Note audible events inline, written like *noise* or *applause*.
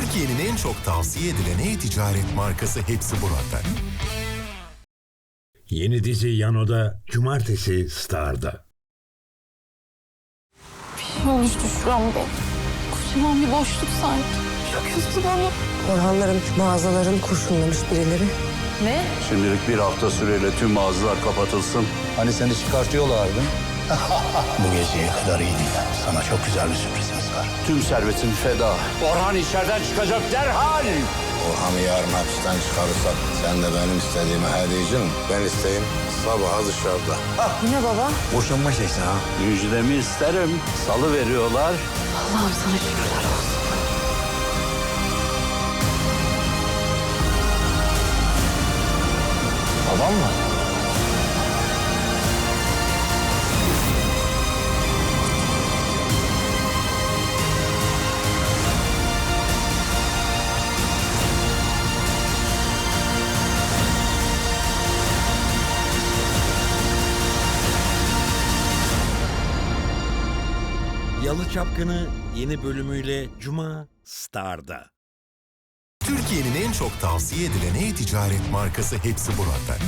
Türkiye'nin en çok tavsiye edilen e-ticaret markası hepsi burada. Yeni dizi Yano'da Cumartesi Star'da. Bir şey oluştu şuramda. Kocaman bir boşluk sanki. Çok hızlı bana. Orhanların mağazalarını kurşunlamış birileri. Ne? Şimdilik bir hafta süreyle tüm mağazalar kapatılsın. Hani seni çıkartıyorlardı. *laughs* Bu geceye kadar iyi değil. Sana çok güzel bir sürprizimiz var. Tüm servetin feda. Orhan içeriden çıkacak derhal. Orhan'ı yarın hapisten çıkarırsak sen de benim istediğime hediyecin. Ben isteyeyim sabaha dışarıda. Yine baba. Boşanma şeysi ha. Müjdemi isterim. Salı veriyorlar. Allah'ım sana şükürler olsun. Babam mı? Yalı Çapkını yeni bölümüyle Cuma Star'da. Türkiye'nin en çok tavsiye edilen e-ticaret markası hepsi burada.